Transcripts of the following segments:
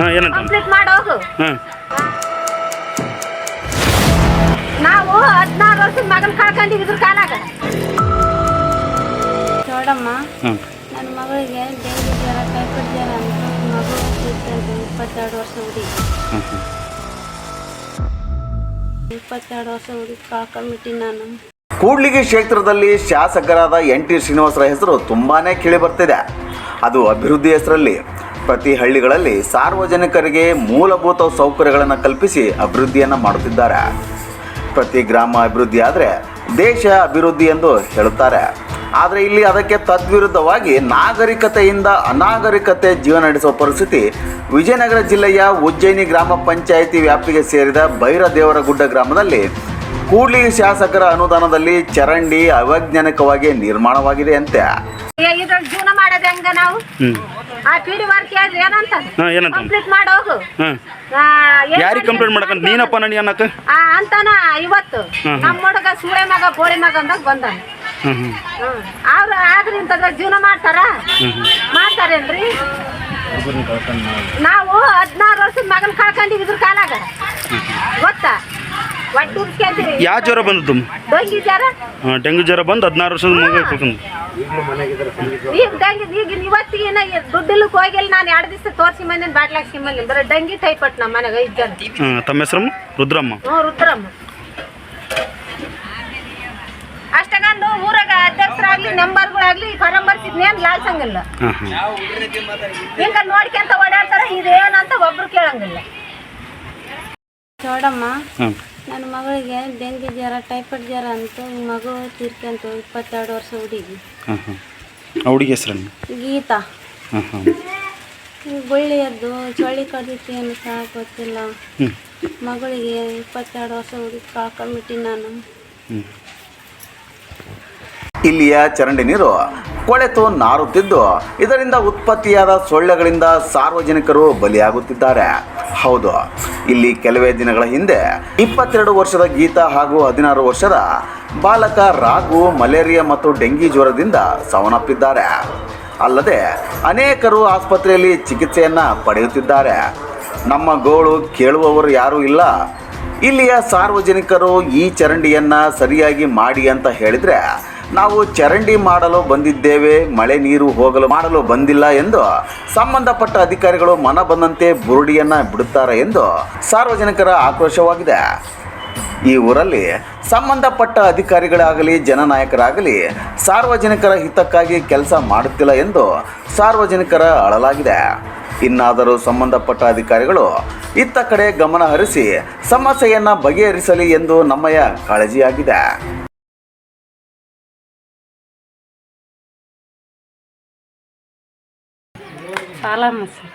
ಹಾಂ ಏನಂತ? ಕಂಪ್ಲೀಟ್ ನಾವು ಹದಿನಾರು ವರ್ಷದ ಮಗನ ಕಳ್ಕೊಂಡಿವಿ ಇದ್ರ ಕಾಲಾಗ. ನೋಡಮ್ಮ ನನ್ನ ಮಗಳಿಗೆ ಡೆಂಗಿ ಜ್ವರ ಟೈಫಾಯ್ಡ್ ಜ್ವರ ಅಂತ ಮಗು ಇಪ್ಪತ್ತೆರಡು ವರ್ಷ ಹುಡಿ ಇಪ್ಪತ್ತೆರಡು ವರ್ಷ ಹುಡಿ ಕಳ್ಕೊಂಬಿಟ್ಟಿ ನಾನು. ಕೂಡ್ಲಿಗಿ ಕ್ಷೇತ್ರದಲ್ಲಿ ಶಾಸಕರಾದ ಎನ್ ಟಿ ಶ್ರೀನಿವಾಸರ ಹೆಸರು ತುಂಬಾನೇ ಕೇಳಿ ಬರ್ತಿದೆ. ಅದು ಅಭಿವೃದ್ಧಿ ಹೆಸರಲ್ಲಿ. ಪ್ರತಿ ಹಳ್ಳಿಗಳಲ್ಲಿ ಸಾರ್ವಜನಿಕರಿಗೆ ಮೂಲಭೂತ ಸೌಕರ್ಯಗಳನ್ನು ಕಲ್ಪಿಸಿ ಅಭಿವೃದ್ಧಿಯನ್ನು ಮಾಡುತ್ತಿದ್ದಾರೆ. ಪ್ರತಿ ಗ್ರಾಮ ಅಭಿವೃದ್ಧಿ ಆದರೆ ದೇಶ ಅಭಿವೃದ್ಧಿ ಎಂದು ಹೇಳುತ್ತಾರೆ. ಆದರೆ ಇಲ್ಲಿ ಅದಕ್ಕೆ ತದ್ವಿರುದ್ಧವಾಗಿ ನಾಗರಿಕತೆಯಿಂದ ಅನಾಗರಿಕತೆ ಜೀವನ ನಡೆಸುವ ಪರಿಸ್ಥಿತಿ ವಿಜಯನಗರ ಜಿಲ್ಲೆಯ ಉಜ್ಜಯಿನಿ ಗ್ರಾಮ ಪಂಚಾಯಿತಿ ವ್ಯಾಪ್ತಿಗೆ ಸೇರಿದ ಭೈರದೇವರಗುಡ್ಡ ಗ್ರಾಮದಲ್ಲಿ ಕೂಡ್ಲಿ ಶಾಸಕರ ಅನುದಾನದಲ್ಲಿ ಚರಂಡಿ ಅವೈಜ್ಞಾನಿಕವಾಗಿ ನಿರ್ಮಾಣವಾಗಿದೆ ಅಂತೆ ಇದ್ರಲ್ಲಿ ಜೀವನ ಮಾಡೋದು ಹೆಂಗ ನಾವು? ಆ ಪಿಡಿ ವರ್ಕ್ ಹೇಳಿದ್ರೆ ಏನಂತ? ಹಾಂ ಏನಂತ? ಕಂಪ್ಲೀಟ್ ಮಾಡಿ ಹೋಗು. ಹಾಂ. ಆ, ಏನ್ ಯಾರಿಗೆ ಕಂಪ್ಲೇಂಟ್ ಮಾಡಕಂತ ನೀನಪ್ಪ ನನಗೆ ಅನ್ನಕ್ಕೆ? ಆ, ಅಂತಾನ ಇವತ್ತು. ನಮ್ಮ ಹುಡುಗ ಸೂಳೆ ಮಗ ಕೋಳಿ ಮಗ ಅಂದಾಗ ಬಂದ. ಹ್ಞೂ ಹ್ಞೂ ಅವ್ರು ಆದ್ರೆ ಇಂಥದ್ರಾಗ ಜೀವನ ಮಾಡ್ತಾರ? ಮಾಡ್ತಾರೇನ್ರಿ? ನಾವು ಹದಿನಾರು ವರ್ಷದ ಮಗನ ಕಳ್ಕೊಂಡಿವಿ ಇದ್ರ ಕಾಲಾಗ ಗೊತ್ತಾ? ಯಾವ ಜ್ವರ ಬಂದದ್ದು? ಡೆಂಗ್ಯೂ ಜ್ವರ? ಬಂದು ಹದಿನಾರು ವರ್ಷದ ಮಗು ಕಳ್ಕೊಂಡು ಈಗ ಡಂಗಿ ಈಗ ಇವತ್ತಿಗೆ ಏನ ದುಡ್ಡಿಲ್ಲಕ್ಕೆ ಹೋಗಿಲ್ಲ ನಾನು ಎರಡು ದಿವಸ ತೋರಿಸಿ ಬಂದಿನ ಬಾಟ್ಲಾಕ್ಸಿ ಬಂದಿಲ್ಲ ಬರೀ ಡಂಗಿ ಟೈಪಟ್ ನಮ್ಮ ಮನೆಗೆ ಐದು ಜನ. ತಮ್ಮ ಹೆಸರು ರುದ್ರಮ್ಮ. ಹ್ಞೂ ರುದ್ರಮ್ಮ. ಅಷ್ಟಗಂದು ಊರಾಗ ಅಧ್ಯಕ್ಷರಾಗ್ಲಿ ಮೆಂಬರ್ಗಳಾಗ್ಲಿ ಫಾರಂ ಬರ್ಸಿದ್ನೇನು ಲಾಲ್ಸಂಗಿಲ್ಲ. ಹಿಂಗ ನೋಡ್ಕೊಂತ ಓಡಾಡ್ತಾರ ಇದೇನಂತ ಒಬ್ರು ಕೇಳಂಗಿಲ್ಲ. ನೋಡಮ್ಮ ನನ್ನ ಮಗಳಿಗೆ ಡೆಂಗಿ ಜ್ವರ ಟೈಫಾಯ್ಡ್ ಜ್ವರ ಅಂತ ಮಗು ತೀರ್ಕೊಂತು ಇಪ್ಪತ್ತೆರಡು ವರ್ಷ ಹುಡುಗಿ. ಹಾಂ ಹಾಂ ಆ ಹುಡುಗಿ ಹೆಸರನ್ನು ಗೀತಾ. ಹಾಂ ಹಾಂ ಈ ಬಳ್ಳಿಯದ್ದು ಚಳಿ ಕಡಿತಿ ಏನು ಸಹ ಗೊತ್ತಿಲ್ಲ. ಹ್ಞೂ ಮಗಳಿಗೆ ಇಪ್ಪತ್ತೆರಡು ವರ್ಷ ಹುಡುಗಿ ಕಳ್ಕೊಂಬಿಟ್ಟಿ ನಾನು. ಹ್ಞೂ ಇಲ್ಲಿಯ ಚರಂಡಿ ನೀರು ಕೊಳೆತು ನಾರುತ್ತಿದ್ದು. ಇದರಿಂದ ಉತ್ಪತ್ತಿಯಾದ ಸೊಳ್ಳೆಗಳಿಂದ ಸಾರ್ವಜನಿಕರು ಬಲಿಯಾಗುತ್ತಿದ್ದಾರೆ. ಹೌದು. ಇಲ್ಲಿ ಕೆಲವೇ ದಿನಗಳ ಹಿಂದೆ ಇಪ್ಪತ್ತೆರಡು ವರ್ಷದ ಗೀತಾ ಹಾಗೂ ಹದಿನಾರು ವರ್ಷದ ಬಾಲಕ ರಾಘು, ಮಲೇರಿಯಾ ಮತ್ತು ಡೆಂಗಿ ಜ್ವರದಿಂದ ಸಾವನ್ನಪ್ಪಿದ್ದಾರೆ. ಅಲ್ಲದೆ ಅನೇಕರು ಆಸ್ಪತ್ರೆಯಲ್ಲಿ ಚಿಕಿತ್ಸೆಯನ್ನು ಪಡೆಯುತ್ತಿದ್ದಾರೆ. ನಮ್ಮ ಗೋಳು ಕೇಳುವವರು ಯಾರೂ ಇಲ್ಲ. ಇಲ್ಲಿಯ ಸಾರ್ವಜನಿಕರು ಈ ಚರಂಡಿಯನ್ನು ಸರಿಯಾಗಿ ಮಾಡಿ ಅಂತ ಹೇಳಿದ್ರೆ ನಾವು ಚರಂಡಿ ಮಾಡಲು ಬಂದಿದ್ದೇವೆ, ಮಳೆ ನೀರು ಹೋಗಲು ಮಾಡಲು ಬಂದಿಲ್ಲ ಎಂದು ಸಂಬಂಧಪಟ್ಟ ಅಧಿಕಾರಿಗಳು ಮನ ಬಂದಂತೆ ಬುರುಡಿಯನ್ನ ಬಿಡುತ್ತಾರೆ ಎಂದು ಸಾರ್ವಜನಿಕರ ಆಕ್ರೋಶವಾಗಿದೆ. ಈ ಊರಲ್ಲಿ ಸಂಬಂಧಪಟ್ಟ ಅಧಿಕಾರಿಗಳಾಗಲಿ, ಜನನಾಯಕರಾಗಲಿ ಸಾರ್ವಜನಿಕರ ಹಿತಕ್ಕಾಗಿ ಕೆಲಸ ಮಾಡುತ್ತಿಲ್ಲ ಎಂದು ಸಾರ್ವಜನಿಕರ ಅಳಲಾಗಿದೆ. ಇನ್ನಾದರೂ ಸಂಬಂಧಪಟ್ಟ ಅಧಿಕಾರಿಗಳು ಇತ್ತ ಕಡೆ ಗಮನ ಹರಿಸಿ ಸಮಸ್ಯೆಯನ್ನು ಬಗೆಹರಿಸಲಿ ಎಂದು ನಮ್ಮಯ ಕಾಳಜಿಯಾಗಿದೆ. ಸಾಲಮ್ಮ ಸರ್.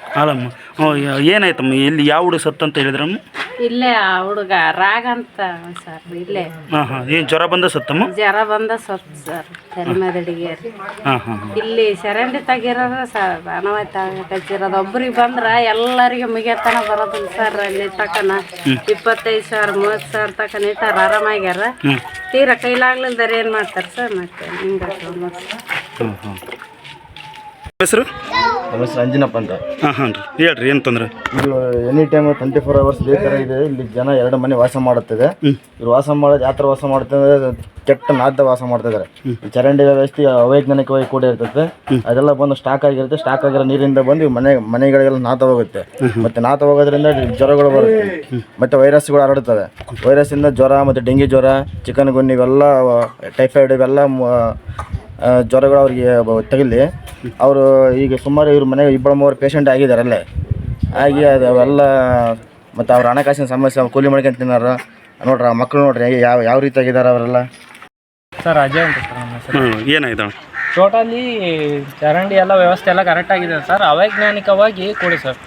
ಹ್ಞೂ ಏನಾಯ್ತಮ್ಮ? ಎಲ್ಲಿ ಯಾವ ಹುಡುಗ ಸತ್ತಂತ ಹೇಳಿದ್ರಮ್ಮ? ಇಲ್ಲೇ ಆ ಹುಡುಗ ರಾಗ ಅಂತ ಸರ್ ಇಲ್ಲೇ. ಹಾಂ ಹಾಂ. ಏನು ಜ್ವರ ಬಂದ ಸತ್ತಮ್ಮ? ಜ್ವರ ಬಂದ ಸೊತ್ತು ಸರ್ ತಲೆಮದಡಿಗೆ ಹಾಂ ಹಾಂ ಹಾಂ. ಇಲ್ಲಿ ಚರಂಡಿ ತೆಗಿರೋದ ಸರ್ ಅನವಾಯ್ತ ಕಚ್ಚಿರೋದು ಒಬ್ರಿಗೆ ಬಂದ್ರ ಎಲ್ಲರಿಗೆ ಮುಗಿಯತನ ಬರೋದಿಲ್ಲ ಸರ್ ಅಲ್ಲಿ ತಕನ ಇಪ್ಪತ್ತೈದು ಸಾವಿರ ಮೂವತ್ತು ಸಾವಿರ ತಕನ ಇಟ್ಟಾರ ಆರಾಮಾಗ್ಯಾರ. ತೀರ ಕೈಲಾಗ್ಲಿಲ್ದಾರ ಏನು ಮಾಡ್ತಾರೆ ಸರ್ ಮತ್ತೆ? ಹಿಂಗೆ ಹೆಸರು? ನಮ್ಮ ಹೆಸರು ಅಂಜಿನಪ್ಪ ಅಂತ. ಹಾಂ ಹಾಂ ರೀ. ಹೇಳ್ರಿ ಏನು ತೊಂದರೆ? ಇದು any time twenty four hours ಇದೇ ಥರ ಇದೆ. ಇಲ್ಲಿ ಜನ ಎರಡು ಮನೆ ವಾಸ ಮಾಡುತ್ತದೆ. ಇವ್ರು ವಾಸ ಮಾಡೋದು ಯಾವ ಥರ ವಾಸ ಮಾಡ್ತಾರೆ ಕೆಟ್ಟ ನಾದ ವಾಸ ಮಾಡ್ತಾ ಇದ್ದಾರೆ ಚರಂಡಿ ವ್ಯವಸ್ಥೆ ಅವೈಜ್ಞಾನಿಕವಾಗಿ ಕೂಡ ಇರ್ತದೆ. ಅದೆಲ್ಲ ಬಂದು ಸ್ಟಾಕ್ ಆಗಿರುತ್ತೆ. ಸ್ಟಾಕ್ ಆಗಿರೋ ನೀರಿಂದ ಬಂದು ಇವ್ ಮನೆ ಮನೆಗಳಿಗೆಲ್ಲ ನಾತ ಹೋಗುತ್ತೆ. ಮತ್ತೆ ನಾತ ಹೋಗೋದ್ರಿಂದ ಜ್ವರಗಳು ಬರುತ್ತೆ. ಮತ್ತೆ ವೈರಸ್ಗಳು ಹರಡುತ್ತವೆ. ವೈರಸ್ಸಿಂದ ಜ್ವರ ಮತ್ತೆ ಡೆಂಗಿ ಜ್ವರ ಚಿಕನ್ ಗುನ್ ಇವೆಲ್ಲ ಟೈಫಾಯ್ಡ್ ಇವೆಲ್ಲ ಜ್ವರಗಳು ಅವ್ರಿಗೆ ತಗಲಿ. ಅವರು ಈಗ ಸುಮಾರು ಇವ್ರ ಮನೆಗೆ ಇಬ್ಬರು ಮೂವರು ಪೇಷಂಟ್ ಆಗಿದ್ದಾರೆ ಅಲ್ಲೇ ಆಗಿ ಅದು ಅವೆಲ್ಲ ಮತ್ತು ಅವ್ರ ಹಣಕಾಸಿನ ಸಮಸ್ಯೆ ಕೂಲಿ ಮಾಡ್ಕೊಂಡು ತಿನ್ನಾರ. ನೋಡ್ರಿ ಆ ಮಕ್ಕಳು ನೋಡ್ರಿ ಯಾವ ಯಾವ ರೀತಿ ಆಗಿದ್ದಾರೆ ಅವರೆಲ್ಲ. ಸರ್ ಅಜಯ್ ಅಂತ ಸರ್ ನಮ್ಮ ಹೆಸರು. ಹಾಂ ಏನಾಯ್ತು? ಟೋಟಲಿ ಚರಂಡಿ ಎಲ್ಲ ವ್ಯವಸ್ಥೆ ಎಲ್ಲ ಕರೆಕ್ಟ್ ಆಗಿದೆ ಸರ್. ಅವೈಜ್ಞಾನಿಕವಾಗಿ ಕೊಡಿ ಸರ್.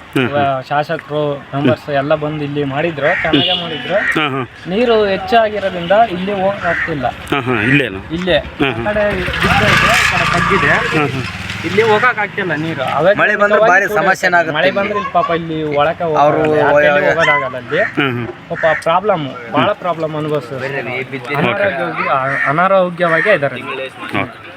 ಶಾಸಕರು ಮೆಂಬರ್ಸ್ ಎಲ್ಲ ಬಂದು ಇಲ್ಲಿ ಮಾಡಿದ್ರು ಚೆನ್ನಾಗೆ ಮಾಡಿದ್ರು. ಹಾಂ ಹಾಂ. ನೀರು ಹೆಚ್ಚಾಗಿರೋದ್ರಿಂದ ಇಲ್ಲಿ ಹೋಗಕ್ ಆಗ್ತಿಲ್ಲ ಹಾಂ ಹಾಂ ಇಲ್ಲೇನು? ಇಲ್ಲೇ. ಆ ಕಡೆ ಬಿದ್ದೈತೆ, ಈ ಕಡೆ ತಗ್ಗಿದೆ ಇಲ್ಲಿ ಹೋಗಕ್ ಆಗ್ತಿಲ್ಲ ನೀರು. ಮಳೆ ಬಂದ್ರೆ ಬಾರಿ ಸಮಸ್ಯೆ ಮಳೆ ಬಂದ್ರೆ ಇಲ್ಲಿ ಪಾಪ ಇಲ್ಲಿ ಒಳಕ ಹೋಗೋದಾಗಲ್ಲ ಅಲ್ಲಿ. ಹ್ಮ್ ಪಾಪ ಪ್ರಾಬ್ಲಮ್ ಬಹಳ ಪ್ರಾಬ್ಲಮ್ ಅನುಭವಿಸ್ತಾರೆ ಅನಾರೋಗ್ಯವಾಗಿ- ಅನಾರೋಗ್ಯವಾಗೇ ಇದ್ದಾರೆ. ಓಕೆ